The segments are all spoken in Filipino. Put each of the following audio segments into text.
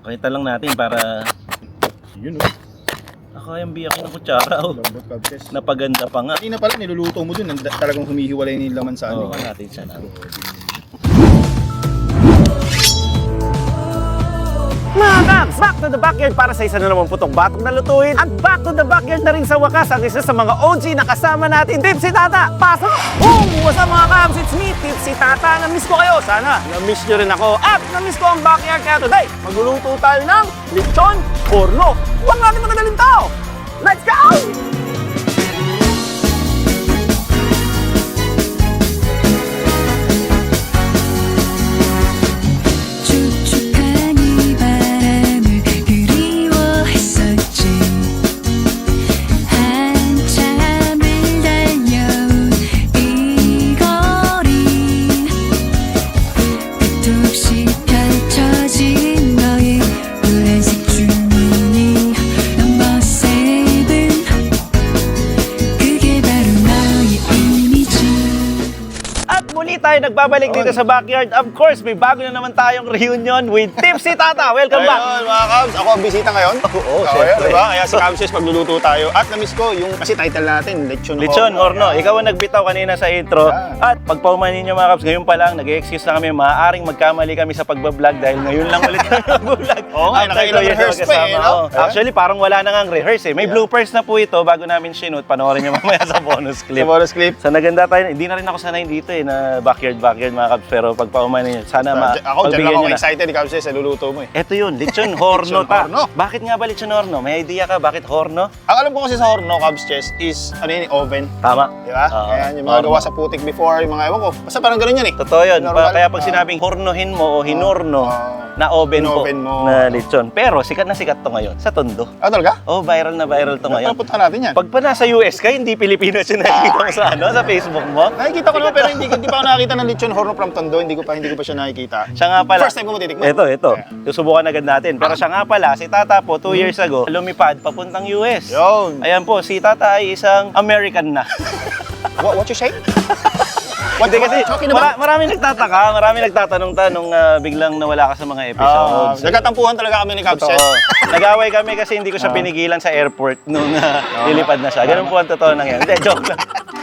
Pakita lang natin para Yun oh. nakayang biyak ng kutsara. Oh. Lambot kabses. Napaganda pa nga. Kanina pala niluluto mo dun, talagang humihiwalay yung laman sa Oo, ano. natin siya na. Mga Kabs, back to the backyard para sa isa na naman putong batok na lutuin. At back to the backyard na rin sa wakas ang isa sa mga OG na kasama natin, Tipsy Tata. Pasok! Boom! What's up mga Kabs? It's me, Tipsy Tata. Na-miss ko kayo. Sana na-miss nyo rin ako. At na-miss ko ang backyard kaya today, magluluto tayo ng lechon porno. Huwag natin magadaling to! Let's go! Nagbabalik dito sa backyard. Of course, may bago na naman tayong reunion with Tipsy Tata. Welcome back! Ayun, mga Cubs, ako ang bisita ngayon. Oo, Kaya, syempre. diba? Kaya si Cubses, magluluto tayo. At na-miss ko yung, kasi title natin, Lechon Lechon, Horno. Ikaw ang nagbitaw kanina sa intro. Yeah. At pagpaumanin nyo mga kaps, ngayon pa lang, nag-excuse na kami. Maaaring magkamali kami sa pagbablog dahil ngayon lang ulit kami mag-vlog. Oo nga, nakailang rehearse pa eh, no? Actually, parang wala na nga rehearse eh. May Yeah. bloopers na po ito bago namin shoot. Panoorin nyo mamaya sa bonus Sa clip. bonus clip. Sa naganda tayo, hindi na rin ako sanay dito eh, na backyard-backyard mga kaps. Pero pag paumanin nyo, sana ma ako, dyan pagbigyan lang ako nyo na. excited, Cubses, sa luluto mo eh. Ito yun, lechon horno ta. horno. Bakit nga ba lechon horno? May idea ka bakit horno? Ang alam ko kasi sa Horno, Cubs Chess, is, ano yun, oven. Tama. Di ba? Oo. Ayan, yung mga Horno. gawa sa putik before, yung mga ewan ko. Basta parang ganun yan eh. Totoo yun. Normal. Pa- Kaya pag Ah. sinabing hornohin mo o hinurno, Ah. na oven po Inoven mo. na lechon. Pero sikat na sikat to ngayon sa Tondo. Ah, talaga? Oh, viral na viral to ngayon. Papunta natin yan. Pag pa nasa US ka, hindi Pilipinas yung nakikita mo sa ano, sa Facebook mo. Nakikita ko naman pero hindi, hindi pa ako nakakita ng lechon horno from Tondo. Hindi ko pa hindi ko pa siya nakikita. Siya nga pala. First time ko matitikman. Ito, ito. Susubukan agad natin. Pero siya nga pala, si Tata po, two years ago, lumipad papuntang US. Yun. Ayan po, si Tata ay isang American na. What, what you say? What, Hindi kasi, about? mara- marami nagtataka, marami nagtatanong-tanong na biglang nawala ka sa mga Ah, episodes. nagkatampuhan talaga kami ni Cubs Chess. Totoo. Nag-away kami kasi hindi ko siya Ah. pinigilan sa airport nung uh, lilipad na siya. Ganun po ang totoo nangyari. Hindi, joke lang.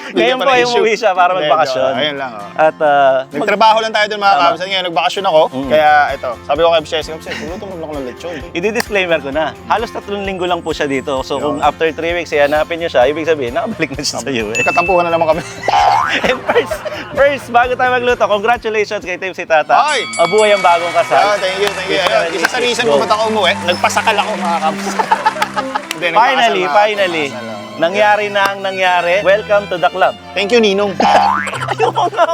Ngayon po issue. umuwi siya para magbakasyon. Ayun lang, oh. At uh, Nagtrabaho lang tayo dun mga Tama. Ngayon, nagbakasyon ako. Mm. Kaya ito, sabi ko kay Cubs Chess, luto mo ako ng lechon. i-disclaimer ko na. Halos tatlong linggo lang po siya dito. So kung after three weeks, ihanapin niyo siya, ibig sabihin, nakabalik na siya sa US. Katampuhan na naman kami. And first, first, bago tayo magluto, congratulations kay Tim si Tata. Ay! Mabuhay ang bagong Ah, kasal. thank you, thank you. Ayun, isa sa reason kung ba't ako umuwi, nagpasakal ako mga. Hindi, nagpakasal Finally, finally, ako. Nangyari na ang nangyari. Welcome to the club. Thank you, Ninong.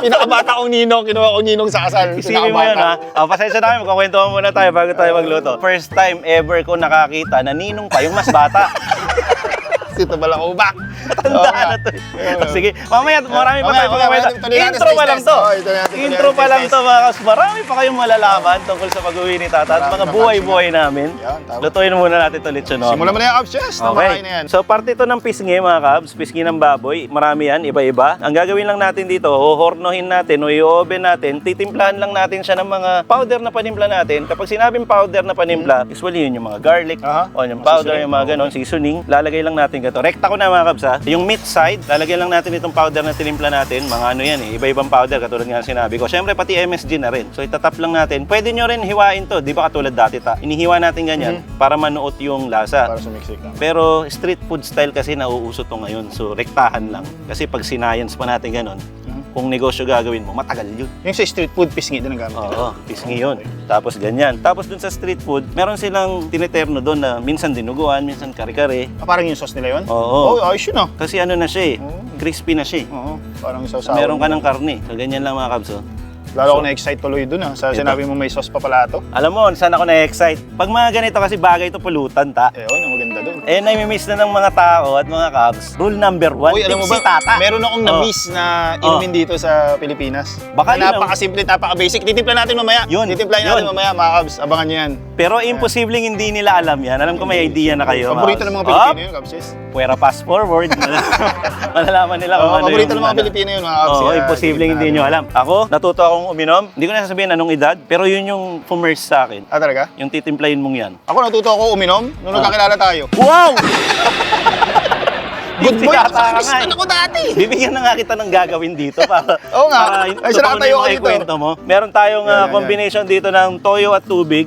Pinakabata kong Ninong, kinuha kong Ninong sa kasal. Isipin mo yun ha. Oh, pasensya na kami, magkakwentuhan muna tayo bago tayo magluto. First time ever ko nakakita na ninong pa yung mas bata. Sito ba lang ako back? Tandaan na to. Oh, Sige, mamaya marami pa tayo pagkakwenta. Intro pa lang to. Intro pa lang to mga kas. Marami pa kayong malalaman tungkol sa pag-uwi ni Tata at mga buhay-buhay namin. Lutuin muna natin ito no? Simulan mo na yung Cubs, yes. Okay. So parte ito ng pisngi mga kabs, pisngi ng baboy. Marami yan, iba-iba. Ang gagawin lang natin dito, hohornohin natin o i-oven natin, titimplahan lang natin siya ng mga powder na panimpla natin. Kapag sinabing powder na panimpla, usually yun yung mga garlic, o yung powder, yung mga ganon, seasoning. Lalagay lang natin ganito. Rekta ko na mga kabs ha. Yung meat side, lalagay lang natin itong powder na tinimpla natin. Mga ano yan eh, iba-ibang powder katulad nga ng sinabi ko. Siyempre pati MSG na rin. So itatap lang natin. Pwede nyo rin hiwain to, di ba katulad dati ta. Inihiwa natin ganyan para manuot yung lasa. Para sumiksik lang. Pero street food style kasi nauuso to ngayon. So rektahan lang. Kasi pag sinayans pa natin ganun, kung negosyo gagawin mo, matagal yun. Yung sa street food, pisngi din ang gamit. Oo, pisngi yun. Tapos ganyan. Tapos dun sa street food, meron silang tiniterno doon na minsan dinuguan, minsan kare-kare. Ah, parang yung sauce nila yun? Oo. Oh, ayos yun ah. Kasi ano na siya eh, Oo. crispy na siya eh. Oo, parang sausawan. Meron ka ng karne. So ganyan lang mga kabs. Oh. Lalo ako na-excite tuloy dun ah. Sa Ito. sinabi mo may sauce pa pala ito. Alam mo, saan ako na-excite? Pag mga ganito kasi bagay to pulutan ta. Eh, oh, ang maganda dun. Eh, nami-miss na ng mga tao at mga kabs. Rule number one, Uy, alam mo ba, tata. meron akong Oh. na-miss na inumin dito sa Pilipinas. Baka na napaka-simple, napaka-basic. Titimpla natin mamaya. Yun, Titimplahin natin yun. mamaya, mga kabs. Abangan nyo yan. Pero imposibleng hindi nila alam yan. Alam ko may idea na kayo. Paborito Kabs. ng mga! Pilipino yun, kabs. Puwera fast forward. Malalaman nila kung Oh, ano yung... ng mga ano. Pilipino yun, mga kabs. Oo, Kaya, imposibleng hindi nyo alam. Ako, natuto akong uminom. Hindi ko na sasabihin anong edad, pero yun yung fumerse sa akin. Ah, talaga? Yung titimplahin mong yan. Ako natuto ako uminom Ah. nung nagkakilala tayo. Wow! Good boy ako sa nga Christian eh. ako dati. Bibigyan na nga kita ng gagawin dito para Oo nga. para Ay, sarap tayo ako dito. kwento mo. Meron tayong ah, combination dito ng toyo at tubig.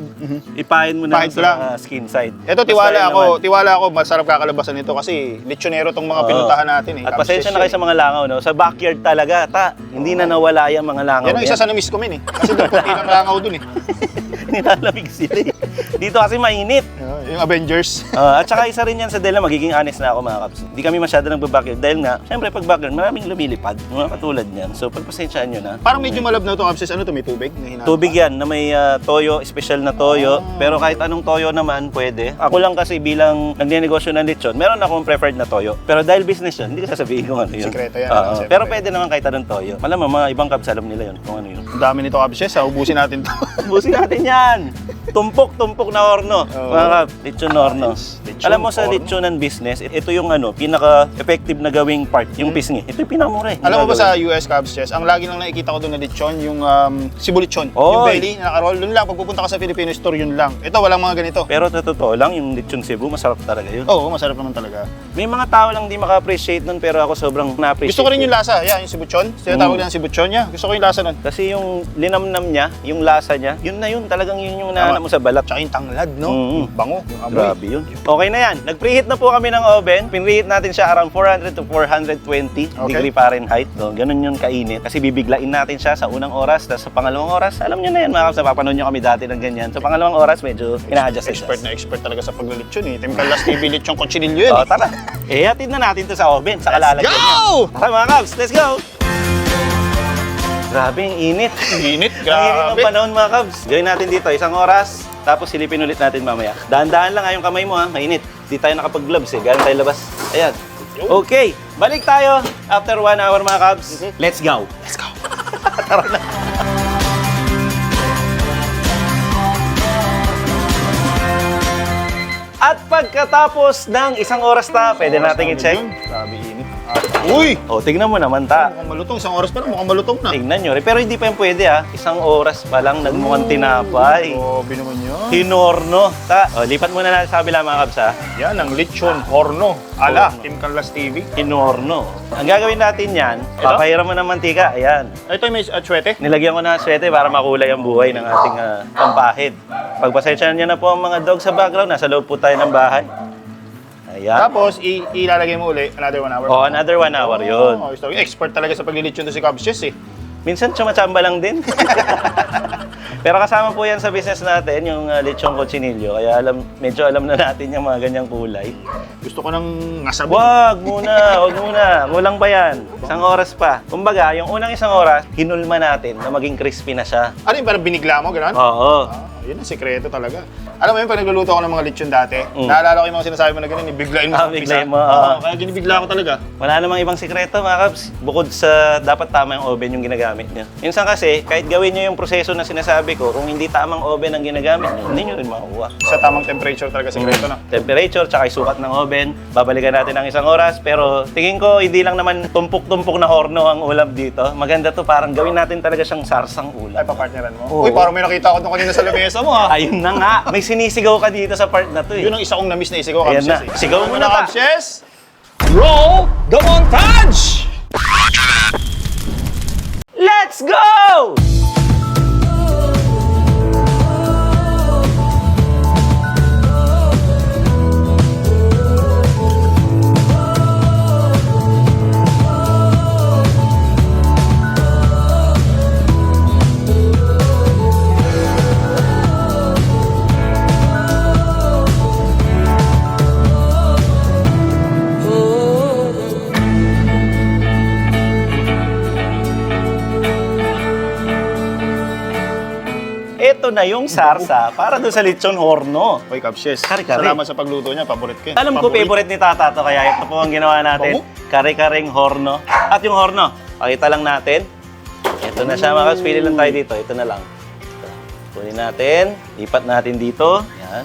Ipahin mo na Pahid sa lang. ah, skin side. Ito Basta tiwala yun ako, naman. tiwala ako masarap kakalabasan nito kasi lechonero tong mga Oo. pinuntahan natin eh. At pasensya na kayo sa mga langaw, no? Sa backyard talaga, ta. Hindi na nawala yung mga langaw. Yan ang isa sa namiss ko min eh. Kasi doon konti lang langaw dun eh. Nilalamig sila eh. Dito kasi mainit. Ah, Yung Avengers. Ah, at saka isa rin yan sa Dela, magiging honest na ako mga kaps. Hindi kami masyado nagbabackground dahil nga, syempre pag background, maraming lumilipad. Mga katulad niyan. So pagpasensyaan nyo na. Parang medyo malab na ito, Absis. Ano to, may tubig? Na? Tubig yan na may ah, toyo, special na toyo. Pero kahit anong toyo naman, pwede. Ako lang kasi bilang nagnenegosyo ng lechon, meron akong preferred na toyo. Pero dahil business yun, hindi ko sasabihin kung ano yun. Sikreto yan, siyempre. pero pwede naman kahit anong toyo. Alam mo, mga ibang kabs, alam nila yun kung ano yun. Ang dami nito, Absis. Ha? Ubusin natin to. Busin natin yan! Tumpok-tumpok na horno. Oo. Mga kap, lechon na horno. Lechon, Alam mo sa horno. lechonan business, ito yung ano, pinaka-effective na gawing part, yung pisngi. Ito yung pinakamura eh. Hmm. Alam mo ba sa US Cubs Chess, ang lagi lang nakikita ko doon na lechon, yung um, sibu lechon. Yung Oy. belly na nakaroll, doon lang. Pag pupunta ka sa Filipino store, yun lang. Ito, walang mga ganito. Pero sa totoo lang, yung lechon Cebu, masarap talaga yun. Oo, masarap naman talaga. May mga tao lang di maka-appreciate nun, pero ako sobrang na-appreciate. Gusto ko rin yung yun. lasa. Yan, yung sibuchon. Tinatawag Mm. mm. sibuchon niya. Gusto ko yung lasa nun. Kasi yung linamnam niya, yung lasa niya, yun na yun. Talagang yun yung nahanap mo sa balat. Tsaka yung tanglad, no? Mm. Yung Bango, yung amoy. Grabe yun. Okay na yan. Nag-preheat na po kami ng oven. Pinreheat natin siya around 400 to 420 degree Fahrenheit. No, ganun yun kainit. Kasi bibiglain natin siya sa unang oras. Tapos sa pangalawang oras, alam nyo na yan mga kaps. Napapanood nyo kami dati ng ganyan. Sa pangalawang oras, medyo ina-adjust Expert na expert talaga sa paglulitsyon eh. Team Kalas TV lechon kutsinilyo yun Oh, eh. tara. Eh, hatid na natin to sa oven. Sa kalalagyan Let's niya. go! Tara mga kaps, let's go! Grabe, ang init. Init, Ang init ng grabe. panahon mga kabs. Gawin natin dito, isang oras, tapos silipin ulit natin mamaya. Dahan-dahan lang ha, yung kamay mo ha, mainit. Di tayo nakapag-gloves eh, galing tayo labas. Ayan. Okay, balik tayo after one hour mga kabs. Let's go. Let's go. At pagkatapos ng isang oras na, pwede natin i-check. Grabe init. Ah, Uy! O, tignan mo naman ta. Mukhang malutong. Isang oras pa lang, mukhang malutong na. Tignan nyo. Pero hindi pa yung pwede ha. Isang oras pa lang nagmukhang tinapay. Grabe naman yun. Hinorno. Ta, o, lipat muna natin sa kabila mga kabs ha. Yan, ang lechon horno. Ala, Horno. Team Kalas TV. Hinorno. Ang gagawin natin yan, papahiram mo ng mantika. Ayan. Ito may atsuete. Nilagyan ko na ng swete para makulay ang buhay ng ating uh, pampahid. Pagpasensyahan niyo na po ang mga dog sa background. Nasa loob po tayo ng bahay. Ayan. Tapos, i- ilalagay mo uli another one hour. O, another one hour yun. Oh, so, expert talaga sa paglilitsyon to si Cubs Chess eh. Minsan tsumachamba lang din. Pero kasama po yan sa business natin, yung uh, lechong cochinillo. Kaya alam, medyo alam na natin yung mga ganyang kulay. Gusto ko nang ngasabi. Wag muna, wag muna. Kulang pa yan. Isang oras pa. Kumbaga, yung unang isang oras, hinulma natin na maging crispy na siya. Ano yung parang binigla mo, gano'n? Oo. Yun ang sikreto talaga. Alam mo yun, pag nagluluto ako ng mga lechon dati, Mm. naalala ko yung mga sinasabi mo na gano'n, ibiglain mo Ah, umpisa. biglain mo, Oo, ah. kaya ginibigla ko talaga. Wala namang ibang sikreto mga kaps. Bukod sa dapat tama yung oven yung ginagamit niya. Minsan kasi, kahit gawin niyo yung proseso na sinasabi ko, kung hindi tamang oven ang ginagamit niyo, hindi niyo rin makukuha. Sa tamang temperature talaga sikreto na. Temperature, tsaka isukat ng oven. Babalikan natin ng isang oras. Pero tingin ko, hindi lang naman tumpok-tumpok na horno ang ulam dito. Maganda to, parang gawin natin talaga siyang sarsang ulam. Ay, papartneran mo. Oo. Uy, parang may nakita ko nung kanina sa lamesa mo ha. Ayun na nga, may sinisigaw ka dito sa part na to eh. Yun ang isa kong namiss na isigaw, Ayan Cubs na. Eh. Sigaw mo na. Chess. Roll the montage! Let's go! Na yung sarsa para doon sa lechon horno. Uy, Chess. Kare-kare. Salamat sa pagluto niya. Paborit ko. yan. Alam ko favorite ni Tata to, kaya ito po ang ginawa natin. Kare-kareng horno. At yung horno, pakita lang natin. Ito na siya mga kaps. Pili lang tayo dito. Ito na lang. Ito. Kunin natin. Lipat natin dito. Yan.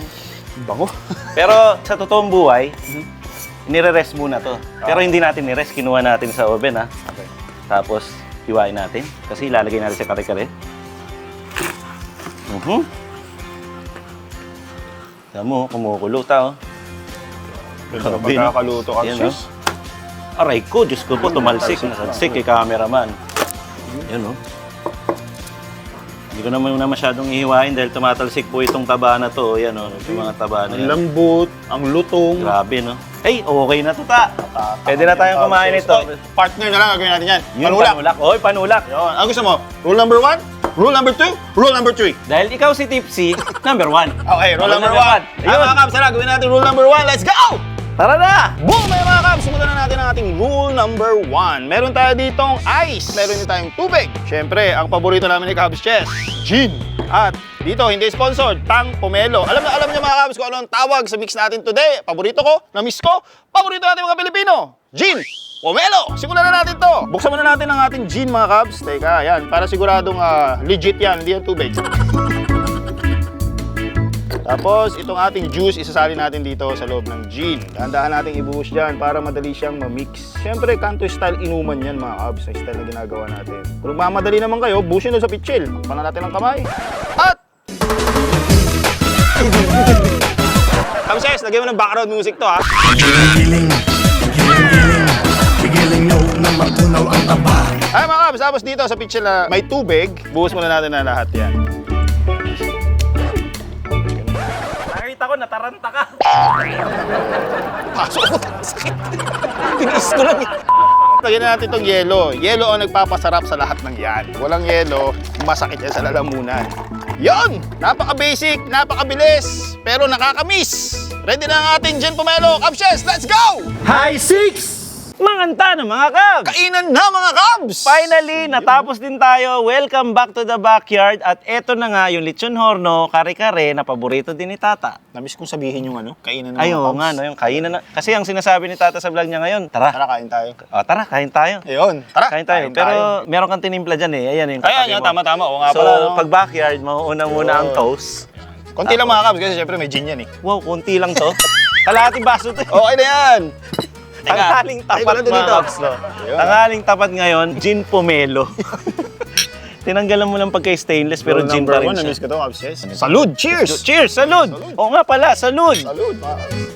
Bango. Pero sa totoong buhay, nire-rest muna to. Pero hindi natin nire-rest, kinuha natin sa oven ha. Tapos, hiwain natin. Kasi ilalagay natin sa kare-kare. Mhm. Alam mo, kumukulo ta oh. Ganda Grabe, no? pagkakaluto ka, Yan, no? sis. Aray ko, Diyos ko po, tumalsik. Nasalsik kay cameraman. Yan oh. Hindi ko naman na masyadong ihiwain dahil tumatalsik po itong taba na to. Yan oh, yung mga taba na Ang yan. lambot, ang lutong. Grabe no. Ay, okay na to ta. Pwede na tayong kumain ito. Oh, Partner na lang gagawin natin yan. Yung Panulak. panulak. Oy, panulak. Yun. Ang gusto mo? Rule number one, rule number two, rule number three. Dahil ikaw si Tipsy, number one. Okay, rule number number one. one. Ayun. Mga kaps, tara, gawin natin rule number one. Let's go! Tara na! Boom! Mga mga kaps, simulan na natin ang ating rule number one. Meron tayo ditong ice. Meron din tayong tubig. Siyempre, ang paborito namin ni Cubs Chess, gin. At dito, hindi sponsored, Tang Pomelo. Alam na alam niyo mga Cubs kung ano ang tawag sa mix natin today. Paborito ko, na-miss ko, paborito natin mga Pilipino, gin. Pomelo! Simulan na natin to. Buksan muna natin ang ating gin mga Cubs. Teka, yan. Para siguradong ah, legit yan, hindi yan tubig. Tapos, itong ating juice, isasali natin dito sa loob ng gin. Dahan-dahan natin ibuhos dyan para madali siyang ma-mix. Siyempre, kanto style inuman yan mga kabs, na style na ginagawa natin. Kung mamadali naman kayo, buhusin doon sa pitchil. Panan natin ang kamay. At... Kamses, lagyan mo ng background music to ha. Giling-giling Pigiling nyo na matunaw ang taba Ay mga kabs, tapos dito sa pitchil na may tubig, buhos muna natin na lahat yan. Nakita ko, nataranta ka. Pasok ko, sakit. Tinis ko lang. Lagyan na natin itong yelo. Yelo ang nagpapasarap sa lahat ng yan. Walang yelo, masakit yan sa lalamunan. Yon! Napaka-basic, napakabilis, pero nakakamiss. Ready na ang ating Gin Pomelo. Capshes, let's go! High six! Manganta na mga kabs! Kainan na mga Cubs! Finally, natapos din tayo. Welcome back to the backyard. At eto na nga, yung lechon horno, kare-kare, na paborito din ni Tata. Namiss kong sabihin yung ano, kainan ng Ay, mga oo Cubs. nga, no, yung kainan na. Kasi ang sinasabi ni Tata sa vlog niya ngayon, tara, Tara, kain tayo. oh, tara, kain tayo. Ayun, tara. Kain tayo. Pero meron kang tinimpla dyan eh. Ayan yung Ayan, katabi yan, mo. tama-tama. Oo nga So, pala. no? pag backyard, mauuna muna ang toast. Konti lang mga Cubs kasi syempre may gin yan eh. Wow, konti lang to. Kalahating baso to. eh. Okay na yan! Tanghaling Ay, tapat to mga dito. Cubs, no? Tanghaling tapat ngayon, gin pomelo. Tinanggalan mo lang pagka stainless pero gin pa rin one, siya. na-miss ko to. Yes. Salud! Cheers! Cheers! Salud! Oo nga pala, salud! Salud, mga Cubs.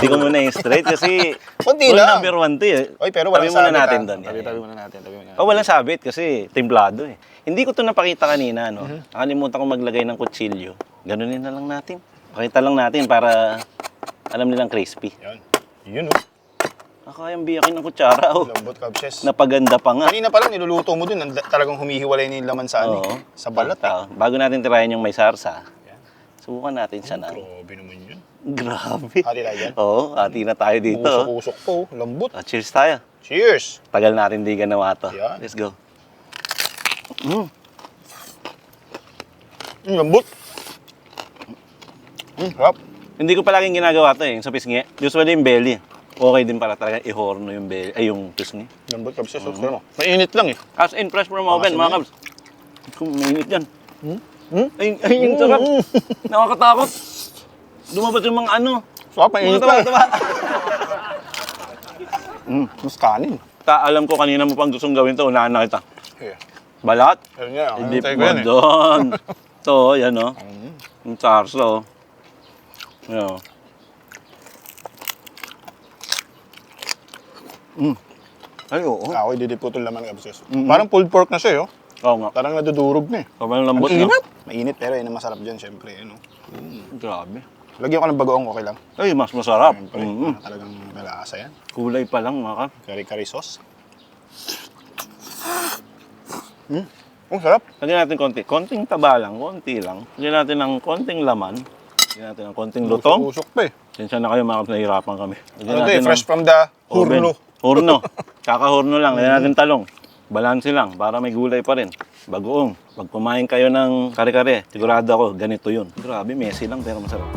Hindi ko muna yung straight kasi Konti rule lang. number one to eh. Oy, pero Tabi walang muna sabit, natin ah. doon. Tabi, tabi muna natin. Tabi muna natin. Oh, walang sabit kasi templado eh. Hindi ko to napakita kanina, no? Mhm. Nakalimutan ko maglagay ng kutsilyo. Ganunin na lang natin. Pakita lang natin para alam nilang crispy. Yan. Yun, oh. Nakayang biyakin ng kutsara, oh. Lambot, Cubses. Napaganda pa nga. Kanina pa lang niluluto mo dun, ang- talagang humihiwalay na yung laman sa ano, Oo. sa balat. Eh. Ah, Bago natin tirayan yung may sarsa, subukan natin siya na. Grabe naman yun. Grabe. Hati tayo dyan. Oo, hati na tayo dito. oh. Usok-usok po, lambot. Ah, cheers tayo. Cheers! Tagal natin di ganawa to. Yan. Let's go. Mm, lambot. Mm, sarap. Hindi ko palaging ginagawa to eh, yung sa pisngi. Usually yung belly. Okay din para talaga ihorno yung belly, ay yung pisngi. Lambot, Cubses. Mm mo. Mainit lang eh. As in, fresh from oven, Awesome mga kabs. Kung mainit yan. Hmm? Ay, ay, yung sarap. Nakakatakot. Lumabas yung mga ano. Sarap, mainit lang. taba. Mm, mas kanin. Ta, alam ko kanina mo pang gustong gawin to, unahan na kita. Yeah. Balat? Ayun nga, Hindi antay ko mo yan eh. doon. Ito, yan o. Mm. Yung sarsa o. Mm. Ay, oo. Ako, ididiputol laman, Cubses. Mhm. Parang pulled pork na siya, eh, oh. Oo nga. Parang nadudurog na eh. Sobrang lambot na. init. Mainit, pero yun ang masarap dyan, syempre. Ano. Grabe. Lagyan ko ng bagoong, okay lang. Ay, mas masarap. Siyempre, Mm. talagang malasa yan. Kulay pa lang, mga kap. Kari-kari sauce. Mm. Ang sarap. Lagyan natin konti. Konting taba lang, konti lang. Lagyan natin ng konting laman. Lagyan natin ng konting lutong. Usok pa eh. Sensya na kayo, mga nahihirapan kami. Lagyan Ano to eh, natin fresh ng from the oven. hurno. Hurno. Kakahurno lang. Lagyan natin talong. Balanse lang, para may gulay pa rin. Bagoong. Pag kumain kayo ng kare-kare, sigurado ako, ganito yun. Grabe, messy lang, pero masarap.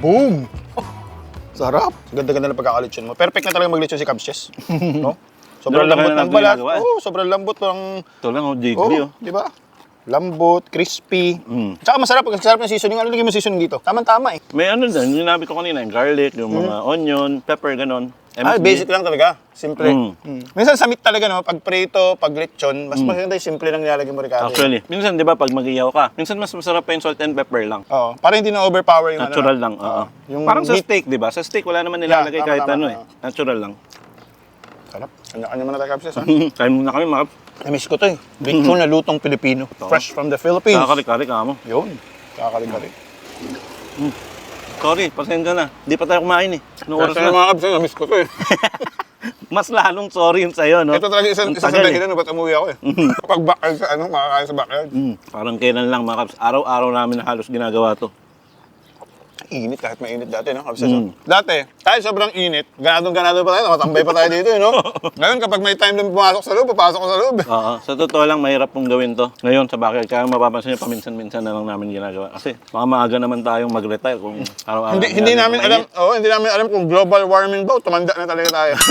Boom! Sarap. Ganda-ganda ng pagkakalitsyon mo. Perfect na talaga maglitsyon si Cubs Chess. no? Sobrang na lambot ng natin balat. ginagawa. Oo, sobrang lambot ng... Ito lang, oh, jiggly, oh. di ba? Lambot, crispy. Mm. Tsaka masarap, sarap ng seasoning. Ano lagay mo seasoning dito? Tamang-tama eh. May ano din, yung nabi ko kanina, yung garlic, yung mga onion, pepper, ganon. Ah, MSG. basic lang talaga. Simple. Mm. Mm. Minsan sa meat talaga, no? Pag prito, pag lechon, mas maganda yung simple lang nilalagay mo Ricardo. Actually, minsan 'di ba pag magiyaw ka, minsan mas masarap pa yung salt and pepper lang. Oo. Para hindi na overpower yung Natural ano. lang, oo. Yung Parang sa meat. steak, 'di ba? Sa steak wala naman nilalagay tama, kahit tama, ano eh. Natural lang. Sarap. Kanya-kanya mo na tayo, Kapsis, ha? Kain muna kami, mga Namiss ko to eh. Lechon na lutong Pilipino. Fresh from the Philippines. Kakari-kari ka mo. Yun. Kakali-kali. Sorry, pasensya na. Di pa tayo kumain eh. Anong oras Kasi na? mga Kapsis, namiss ko to eh. Mas lalong sorry yun sa'yo, no? Ito talaga isang, Ang isang tagal, dahilan na ba't umuwi ako eh. Pag backyard sa ano, makakain sa backyard. Mm, parang kailan lang mga kaps. Araw-araw namin na halos ginagawa to. Init kahit mainit dati, no? Kapsis, Mm. Dati, kahit sobrang init, ganadong ganado pa tayo, nakatambay pa tayo dito, eh, no? Ngayon, kapag may time na pumasok sa loob, papasok ko sa loob. Oo, sa totoo lang, mahirap pong gawin to. Ngayon, sa backyard, kaya mapapansin nyo, paminsan-minsan na lang namin ginagawa. Kasi, baka maaga naman tayong mag-retire kung araw-araw. Hindi, hindi namin alam, oh, hindi namin alam kung global warming ba tumanda na talaga tayo.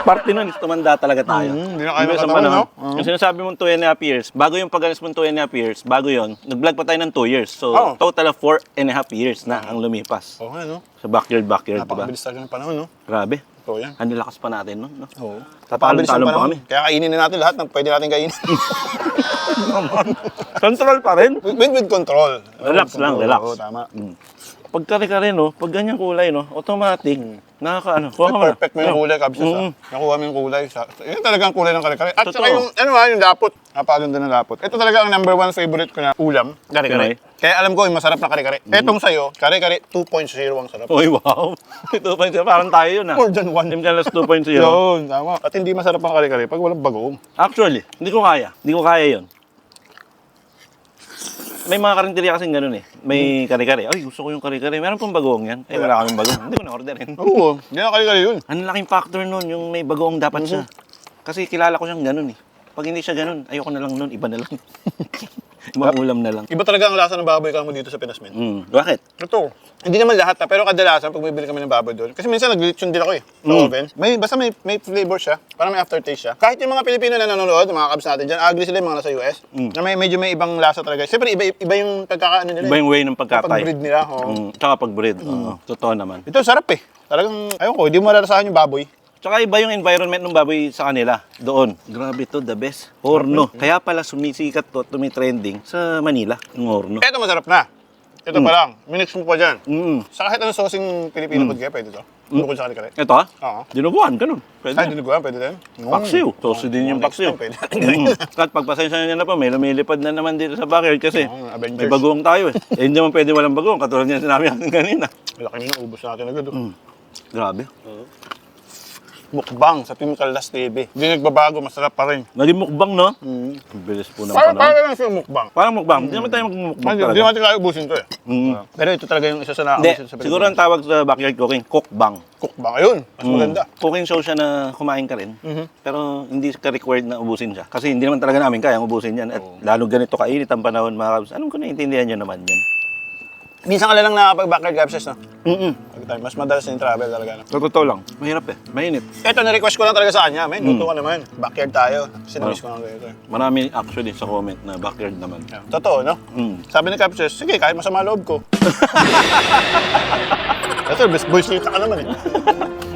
Parte nun is tumanda talaga tayo. Mm, hindi na isang makatawan, no? Mm. Yung sinasabi mong 2 and a half years, bago yung pag-alis mong 2 and a half years, bago yon nag-vlog pa tayo ng 2 years. So, Oo. total of 4 and a half years na ang lumipas. Oo, ano? Sa backyard, backyard, diba? Napakabilis talaga ng panahon, no? Grabe. Ito yan. Ang lakas pa natin, no? no? Oo. Napakabilis ng pa panahon. kami. Kaya kainin na natin lahat ng pwede natin kainin. Control pa rin. with, with, with control. Relax With lang, control. relax. Oo, tama. Pag kare-kare, no? Pag ganyan kulay, no? Automatic. Nakaka, ano? Kuha ka mo na. Perfect mo yung kulay, kabsas. Mm. Mm. Nakuha mo yung kulay. Sa, yun talaga ang kulay ng kare-kare. At saka Totoo. yung, ano nga, yung lapot. Napaganda ng lapot. Ito talaga ang number one favorite ko na ulam. Kare-kare. Kaya alam ko, yung masarap na kare-kare. Mm. Etong sa'yo, kare-kare 2.0 ang sarap. Uy, wow. 2.0. Parang tayo yun, ah. More than one. Canlas 2.0. Yun, tama. At hindi masarap ang kare-kare pag walang bagoong. Actually, hindi ko kaya. Hindi ko kaya yun. May mga karinderya kasing ganun eh. May kare-kare. Ay, gusto ko yung kare-kare. Meron pong bagoong yan. Eh, wala kaming bagoong. Hindi ko na-orderin. Oo, hindi na kare-kare yun. Ang laking factor nun, yung may bagoong dapat siya. Kasi kilala ko siyang ganun eh. Pag hindi siya ganun, ayoko na lang nun. Iba na lang. Ibang ulam na lang. Iba talaga ang lasa ng baboy ka mo dito sa Pinas, men. Mm. Bakit? Ito. Hindi naman lahat ha, pero kadalasan pag bibili kami ng baboy doon. Kasi minsan nag-lechon din ako eh, sa Mm. oven. May, basta may, may flavor siya, parang may aftertaste siya. Kahit yung mga Pilipino na nanonood, mga kabs natin dyan, agree sila yung mga nasa US, Mm. na may, medyo may ibang lasa talaga. Siyempre, iba, iba yung pagkakaano nila. Iba yung way ng Pag pagkatay. breed nila. oo. Mm. Tsaka pag breed. Oo. Totoo naman. Ito, sarap eh. Talagang, ayun ko, hindi mo malalasahan yung baboy. Tsaka iba yung environment ng baboy sa kanila. Doon. Grabe to, the best. Horno. Kaya pala sumisikat to, tumitrending sa Manila. Yung horno. Ito masarap na. Ito pa lang, minix mo pa dyan. Mm. Sa kahit anong sosing Pilipino food kaya, pwede to. Bukod sa kare-kare. Ito ha? Oo. Dinuguan, ganun. Pwede. Ay, dinuguan, pwede din. Mm. Paksiw. Sauce din yung Next paksiw. pwede. Mm. At pagpasensya niya na pa, may lumilipad na naman dito sa backyard kasi may bagoong tayo eh. eh hindi naman pwede walang bagoong, katulad niya sinabi natin kanina. Malaki na, ubos natin agad. oh. Mm. Grabe. Mukbang sa Team Kaldas TV. Hindi nagbabago, masarap pa rin. Naging mukbang, no? Mm. Ang bilis po ng Para, para panahon. lang siya mukbang. Parang mukbang. Hindi naman tayo magmukbang Hindi, hindi talaga. natin kaya ubusin to eh. Mm. Pero ito talaga yung isa sa Hindi, nakakabusin sa siguro ang tawag sa backyard cooking, cookbang. Cookbang. Ayun, mas Mm. maganda. Cooking show siya na kumain ka rin. Mhm. Pero hindi ka required na ubusin siya. Kasi hindi naman talaga namin kaya ubusin yan. At lalo ganito kainit ang panahon mga kabs. Anong ko naiintindihan nyo naman yan? Minsan ka lang nakapag-backyard capsules, no? Mm-mm. Pag time, Mas madalas din travel talaga. No? Sa totoo lang. Mahirap eh. Mainit. Ito, na-request ko lang talaga sa kanya. Men, Mm. luto ka naman. Backyard tayo. Sinamiss ko lang ganito eh. Marami actually sa comment na backyard naman. Yeah. Totoo, no? Mm. Sabi ni Capsules, sige, kahit masama loob ko. Ito, best boy slita ka naman eh.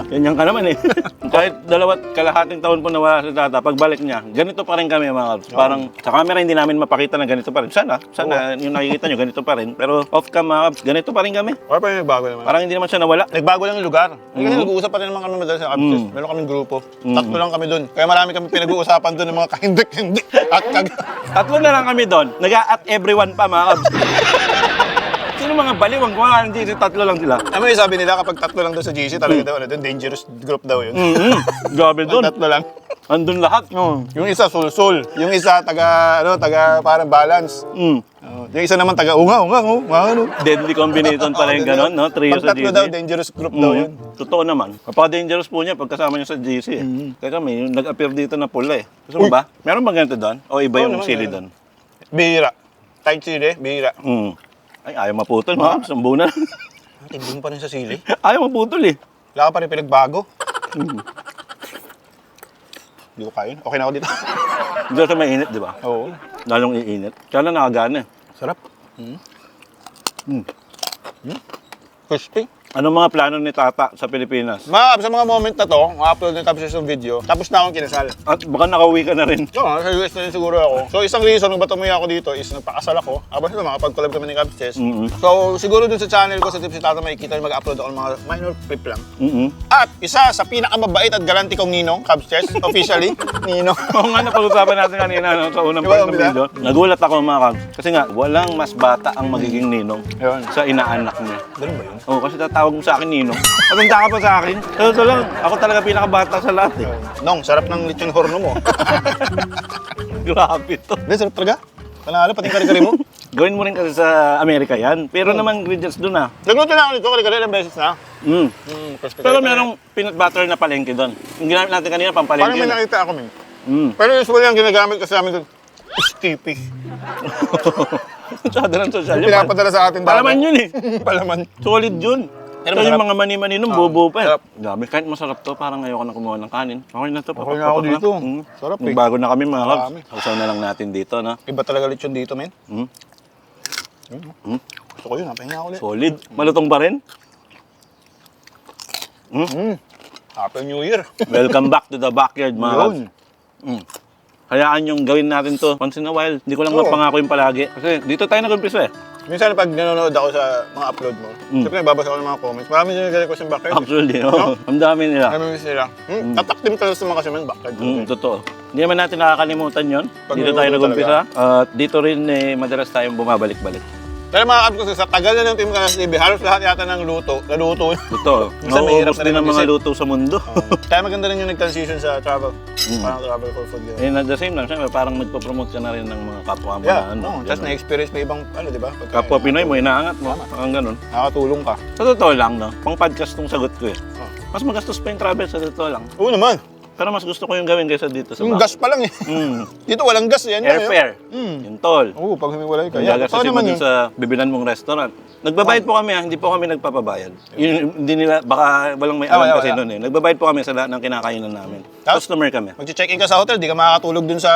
Ganyan ka naman eh. Kahit dalawat kalahating taon po nawala si tata, pagbalik niya, ganito pa rin kami mga kabs. Parang sa camera hindi namin mapakita na ganito pa rin. Sana, sana yung nakikita nyo ganito pa rin. Pero off cam mga kabs, ganito pa rin kami. Or pa yung bago naman. Parang hindi naman siya nawala. Nagbago lang yung lugar. Kasi nag-uusap pa rin naman kami madalas sa Capsules. Mm. Meron kaming grupo. Tatlo lang kami doon. Kaya marami kami pinag-uusapan doon ng mga kahindik-hindi. At kag... Tatlo na lang kami doon. Nag-at everyone pa mga kabs. Sino mga baliwang kung ano dito, tatlo lang sila. Ano yung sabi nila kapag tatlo lang doon sa GC, talaga daw, ano, doon, dangerous group daw yun. Mm-hmm. Grabe doon. Tatlo lang. Andun lahat. Yung isa sul-sul, yung isa taga ano, taga parang balance. Mm. Oh, yung isa naman taga unga, unga, unga, ano. Deadly combination pala yung ganon, no? Trio Pag sa tatlo GC. daw, dangerous group daw yun. Mhm. Totoo naman. Napaka-dangerous po niya pagkasama niya sa GC eh. Mm-hmm. Kaya kami, yung nag-appear dito na pula eh. Gusto mo ba? Meron ba ganito doon? O iba yung sili doon? Bihira. Tight sili, bihira. Mm. Ay, ayaw maputol, mga kaps. Sambunan. Tindi mo pa rin sa sili. ayaw maputol eh. Wala ka pa rin pinagbago. Hindi ko kaya. Okay na ako dito. Diyan sa mainit, di ba? Oo. Lalong iinit. Kaya lang nakagana eh. Sarap. Mm. Mm. Crispy. Anong mga plano ni Tata sa Pilipinas? Mga sa mga moment na to, ma-upload ng Capsies ng video, tapos na akong kinasal. At baka nakauwi ka na rin. Oo, sa US na rin siguro ako. So isang reason kung ba't umuwi ako dito is nagpakasal ako. Habang sila makapag-collab kami ni Capsies. Mm-mm. So siguro dun sa channel ko sa Tips ni Tata makikita yung mag-upload ako ng mga minor clip lang. Mm-mm. At isa sa pinakamabait at galanti kong ninong, Capsies, officially, ninong. Oo nga, napag-usapan natin kanina no, sa unang part ng video. Nagulat ako mga kabs. Kasi nga, walang mas bata ang magiging ninong Yun. sa inaanak niya. Ganun ba yun? Oo, kasi tatawag mo sa akin ninong. Matanda ka pa sa akin. Ito lang, ako talaga pinakabata sa lahat eh. Nong, sarap ng lechon horno mo. Grabe to. Hindi, sarap talaga. Panalo, pati yung kari-kari mo. Gawin mo rin kasi sa Amerika yan. Pero naman ingredients doon ah. Nagluto na ako nito, kari-kari ilang beses na. Mm. Mm, Pero merong peanut butter na palengke doon. Yung ginamit natin kanina, Parang pampalengke. may yun. nakita ako, min. Mm. Pero usually ang ginagamit kasi namin doon, sticky. Masyado ng social yun. Pinapadala sa atin Palaman yun eh. Palaman. Solid yun. Pero yung mga mani-mani nung bobo pa eh. sarap. Dami. Kahit masarap to, parang ayoko na kumuha ng kanin. Okay na to. Okay na ako dito. Mm. Sarap eh. Bago na kami mga kabs. Marami. Na lang natin dito, no? Iba talaga lechon dito, men. Mm. Mm. Gusto ko yun, napahinga ako ulit. Solid. Malutong pa rin. Mm. Happy New Year. Welcome back to the backyard, mga kabs. Yun. Mm. Hayaan yung gawin natin to once in a while. Hindi ko lang Oo. mapangako yung palagi. Kasi dito tayo nag-umpisa eh. Minsan pag nanonood ako sa mga upload mo, Mm. siyempre babasa ako ng mga comments. Marami din nag-request yung backyard. Actually, oh. Ang dami nila. Ano yung sila? Hmm? Tataktim ka sa mga kasi man backyard. Mm, totoo. Hindi naman natin nakakalimutan yon. Dito tayo nag-umpisa. At dito rin eh, madalas tayong bumabalik-balik. Pero mga kabs sa tagal na ng Team Kalas TV, halos lahat yata ng luto, naluto. Totoo. Nauubos din ang mga luto sa mundo. Kaya maganda rin yung nag-transition sa travel. Parang travel for food. Yun. And at the same time, syempre, parang nagpo-promote ka na rin ng mga kapwa mo Yeah, na ano. no, ganun. tapos na-experience pa ibang, ano, di ba? Kapwa Pinoy mo, inaangat mo. Parang ganun. Nakakatulong ka. Sa totoo lang, no? Pang podcast tong sagot ko eh. Oh. Mas magastos pa yung travel sa totoo lang. Oo naman. Pero mas gusto ko yung gawin kaysa dito sa Yung bahay. gas pa lang eh. Mm. Dito walang gas yan. Airfare. Mm. Yung toll. Oo, pag humiwalay ka. Yung Yan, gagastusin mo naman dun yun. sa bibilan mong restaurant. Nagbabayad po kami ha, hindi po kami nagpapabayad. Yun, hindi nila, baka walang may Ah, alam wala, kasi wala. nun eh. Nagbabayad po kami sa lahat ng kinakainan namin. Tapos? Customer kami. Mag-check-in ka sa hotel, di ka makakatulog dun sa,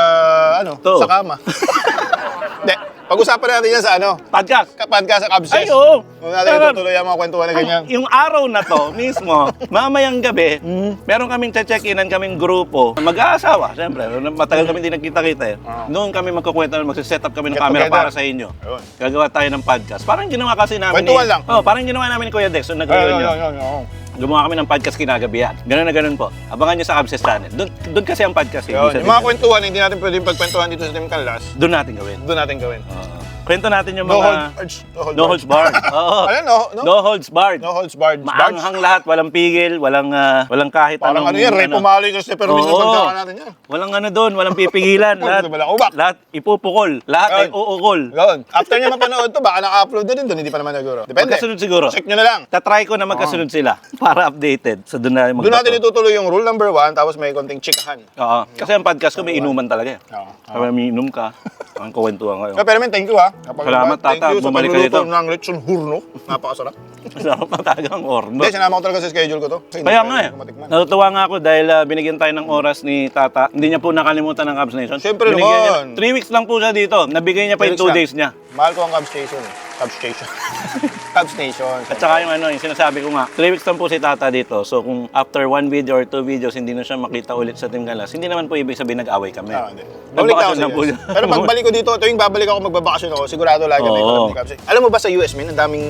ano, To. sa kama. Hindi, pag-usapan natin yan sa ano, Podcast! ka sa Cabses. Ay, oo. Huwag natin Pero- itutuloy ang mga kwentuhan na ganyan. Yung araw na to mismo, mamayang gabi, meron kaming check-inan kaming grupo. Mag-aasawa, siyempre. Matagal kami hindi nagkita-kita eh. Ah. Noon kami magkukwento, magsiset up kami ng Get camera together. para sa inyo. Ayun. Gagawa tayo ng podcast. Parang ginawa kasi namin Kwentuhan lang. Oh, parang ginawa namin ni Kuya Dex. So, Ayun, nag-reunion. ayun, ayun, ayun. Gumawa kami ng podcast kinagabihan. Ganun na ganun po. Abangan nyo sa Abses Channel. Doon, doon kasi ang podcast. eh. Yun. Yung mga kwentuhan, hindi natin pwedeng pagkwentuhan dito sa Team Kalas. Doon natin gawin. Doon natin gawin. Oo. Kwento natin yung No, mga... hold, no, hold No holds barred. Oo. Ano, no, no? No holds barred. No holds barred. Maanghang lahat, walang pigil, walang ah, walang kahit Parang anong... ano yan, Ray Pumaloy sa Super Minutes Oo. pagkakaan natin yan. Walang ano doon, walang pipigilan. lahat, lahat ipupukol. Lahat ay Yun. uukol. Gawin. After niya mapanood to, baka naka-upload na din doon, hindi pa naman naguro. Depende. Magkasunod siguro. Check nyo na lang. Tatry ko na magkasunod sila para updated. So doon na Doon natin itutuloy yung rule number one, tapos may konting chikahan. Oo. Kasi ang podcast ko may inuman talaga. eh. Oo. Kaya may inom ka. Ang kuwentuhan kayo. Pero, pero men, thank you ha. Kapag, Salamat, thank Tata. you sa Bumalik ka pagluluto dito. ng lechon hurno. Napakasarap. Masarap na talaga ang ormo. Hindi, sinama ko talaga sa schedule ko to. Kasi hindi Kaya nga eh. matikman. Natutuwa nga ako dahil ah, binigyan tayo ng oras ni Tata. Hindi niya po nakalimutan ng Cubs Nation. Siyempre Binigyan niya- naman. Three weeks lang po siya dito. Nabigay niya pa yung Three two days niya. Mahal ko ang Cub Station eh. Cub Station. Cub Station. At saka yung ano, yung sinasabi ko nga, three weeks lang po si Tata dito. So kung after one video or two videos, hindi na siya makita ulit sa Team Galas, hindi naman po ibig sabihin nag-away kami. Ah, hindi. Babalik na ako sa po US. Pero pagbalik ko dito, tuwing babalik ako magbabakasyon ako, sigurado lagi may Oo. ni Cubs. Alam mo ba sa US, men, ang daming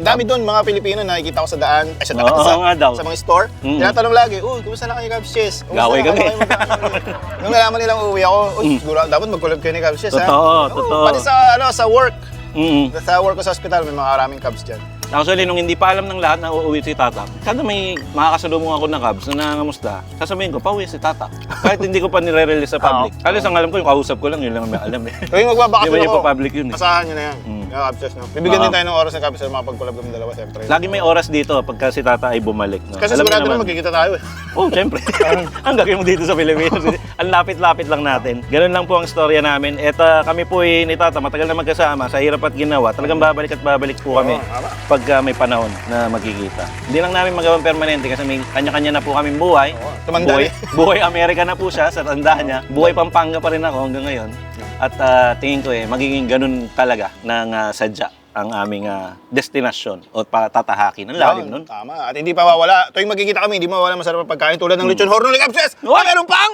ang dami doon mga Pilipino na nakikita ko sa daan, ay sa daan, Oo, sa, nga daw. sa mga store. Mm. Tinatanong lagi, uy, kumusta na kayo Cubs Chess? Kumusta Gaway na kami. kayo magbabakasyon?" Nung nalaman nilang uuwi ako, uy, siguro dapat mag-collab kayo ni Cubs Chess, ha? Mm. Totoo, Oo, totoo. Pati sa, ano, sa work. Mm-mm. Sa work ko sa hospital, may mga karaming Cubs dyan. Actually, nung hindi pa alam ng lahat na uuwi si Tata, kada may makakasalubong ako ng Cubs na nangangamusta, sasabihin ko, pauwi si Tata. Kahit hindi ko pa nire-release sa public. Alis ang alam ko, yung kausap ko lang, yun lang may alam eh. Tuwing Di ba niya ako, pa public yun eh? asahan nyo na yan. Mm. Cubs no? Bibigyan Oo. din tayo ng oras ng Cubs na makapag-collab kami dalawa, siyempre. Lagi may oras dito pagka si Tata ay bumalik. No? Kasi Alam sigurado naman magkikita tayo eh. Oh, syempre. ang gagawin mo dito sa Pilipinas. ang lapit-lapit lang natin. Ganun lang po ang storya namin. Ah, kami po ay ni Tata, matagal na magkasama, sa hirap at ginawa. Talagang babalik at babalik po kami Oo, tama. pag ah, may panahon na magkikita. Hindi lang namin magawang permanente kasi may kanya-kanya na po kaming buhay. Oo, tumanda buhay, eh. buhay Amerika na po siya sa tanda niya. Buhay Pampanga pa rin ako hanggang ngayon. At ah, tingin ko eh, magiging ganun talaga ng ah, sadya ang aming ah, destinasyon o patatahakin. Ang lalim nun. Tama. At hindi pa mawala. Tuwing magkikita kami, hindi mawala masarap ang pagkain tulad ng lechon horno Cubs. Hmm. What? Ah, meron pang!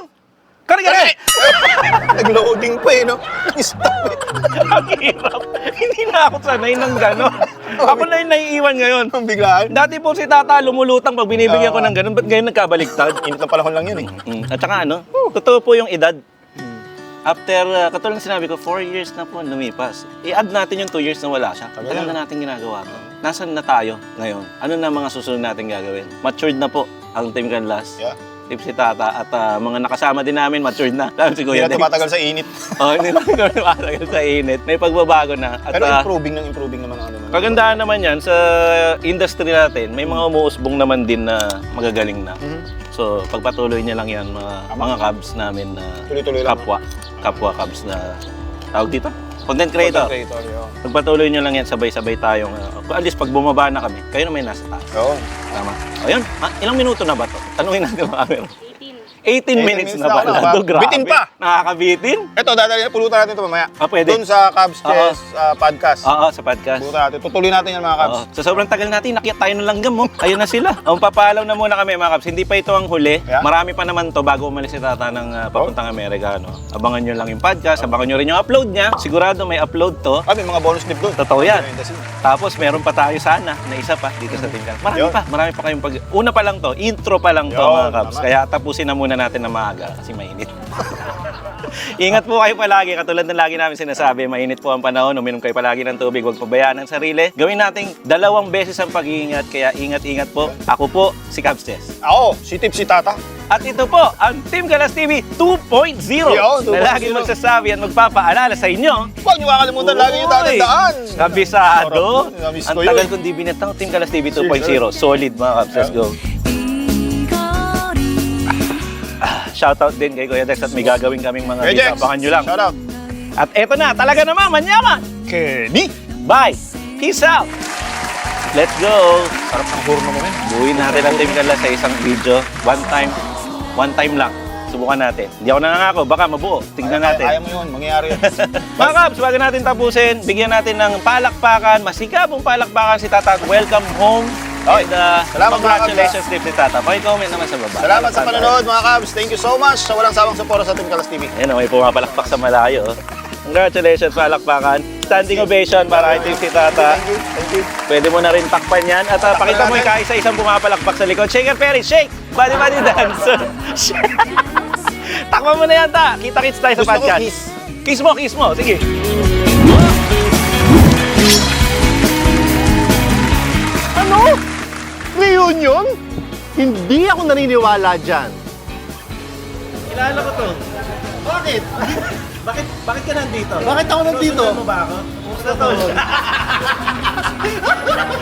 Kari-kari! Nag-loading pa eh, no? Stop it. Ang hirap. Hindi na ako sanay ng gano'n. Ako na yung naiiwan ngayon. Ang biglaan. Dati po si Tata lumulutang pag binibigyan ko ng gano'n. Ba't ngayon nagkabaliktad? Init ng panahon lang yun eh. Mm. At saka ano, totoo po yung edad. After, uh, katulad ng sinabi ko, 4 years na po lumipas. I-add natin yung 2 years na wala siya. Tagal na. na natin ginagawa to. Nasaan na tayo ngayon? Ano na mga susunod natin gagawin? Matured na po ang Team Canlas. Yeah. Tip si Tata at uh, mga nakasama din namin matured na. Lalo si Hindi Kuya na Dave. tumatagal sa init. Oh, hindi na tumatagal sa init. May pagbabago na. At, Pero ah, improving ng improving naman ang ano. naman. Kagandahan naman yan sa industry natin, may mga umuusbong naman din na magagaling na. Mhm. So, pagpatuloy niya lang yan, mga, mga cabs namin na Tuloy-tuloy lang. kapwa. Kapwa cabs na tawag dito? Content creator. Content creator, yun. Pagpatuloy niyo lang yan, sabay-sabay tayong, uh, at least pag bumaba na kami, kayo na may nasa taas. Yun. Tama. Ayun, ha, ilang minuto na ba to? Tanungin natin mga camera. 18 18 minutes minutes na na pala. ako, to, grabe. bitin pa. Nakakabitin. Ito, dadali pulutan natin ito mamaya. Ah, pwede. Doon sa Cubs. Chess ah, podcast. Oo, sa podcast. Pulutan natin. Tutuloy natin yan mga Cubs. Sa sobrang tagal natin, nakita tayo ng langgam mo. Ayun na sila. Ang papalaw na muna kami mga kaps. Hindi pa ito ang huli. Yeah. Marami pa naman to bago umalis si Tata ng uh, papuntang Amerika. No? Abangan nyo lang yung podcast, abangan nyo rin yung upload niya. Sigurado may upload to. Ah, may mga bonus clip doon. Totoo yan. Tapos meron pa tayo sana na isa pa dito sa Team Camp. Marami Yun. pa, marami pa kayong pag... Una pa lang to, intro pa lang to Yun, mga Cubs. tama. Kaya tapusin na muna natin na maaga kasi mainit. Ingat po kayo palagi. Katulad ng lagi namin sinasabi, mainit po ang panahon. Uminom kayo palagi ng tubig. Huwag pabayaan ang sarili. Gawin nating dalawang beses ang pag-iingat. Kaya ingat-ingat po. Ako po, si Cubs Chess. Ako, si Tip si Tata. At ito po, ang Team Galas TV 2.0 Yun, 2.0. na laging magsasabi at magpapaalala sa inyo Huwag niyo kakalimutan lagi yung tatandaan. Uy, Kabisado. Ang tagal kong di binatang Team Galas TV 2.0. Solid mga Cubs. Let's go. Shoutout din kay Kuya Dex at may gagawin kaming mga Hey, video. Jex. Abangan nyo lang. Shout out. At eto na, talaga naman, manyaman! Kenny. Bye! Peace out! Let's go! Sarap ng hurno mo, men. Buuin natin ang Team Galas sa isang video. One time. One time lang. Subukan natin. Hindi ako nangangako, baka mabuo. Tignan Kaya- natin. Kaya mo yun, mangyayari yun. Mga Kabs, bago natin tapusin, bigyan natin ng palakpakan, masikapong palakpakan si Tata. Welcome home. Oy, And uh, salamat, congratulations Tip si Tata. Pakicomment naman sa baba. Salamat sa panonood mga Cubs. Thank you so much sa walang sawang suporta sa Team Kalas TV. Ayan, may pumapalakpak sa malayo. oh. Congratulations, palakpakan. Standing ovation para kay Team si Tata. Thank you. Thank you. Pwede mo na rin takpan yan. At uh, pakita mo yung kaisa-isang pumapalakpak sa likod. Shake and Perry, shake! Body body dance. Takpan mo na yan, ta. Kita-kits tayo sa Gusto ko podcast. kiss. Kiss mo, kiss mo. Sige. Reunion? Hindi ako naniniwala dyan. Kilala ko to. Bakit? bakit bakit ka nandito? Bakit ako nandito? mo ba ako? Kumusta to?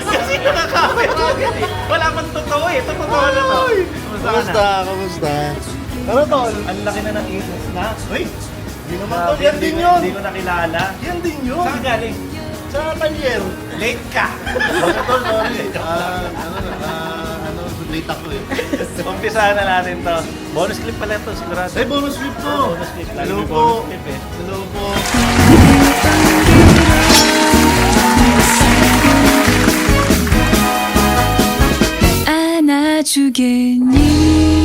Kasi nakaka-camera. Wala pang totoo eh. Ito totoo na to. Kumusta ka na? Kamusta? Ano tol? Ang laki na ng isos na. Uy! Hindi naman to. Yan din yun. Hindi ko nakilala. Yan din yun. Saan galing? Sa Banyer. Late ka. Sorry, sorry. Ah, ano, ah, ano, late ako eh. Umpisahan na natin to. Bonus clip pala to, sigurado. Ay, bonus clip to. Bonus clip. Lalo Hello may po. bonus clip eh. Hello po. 안아주겠니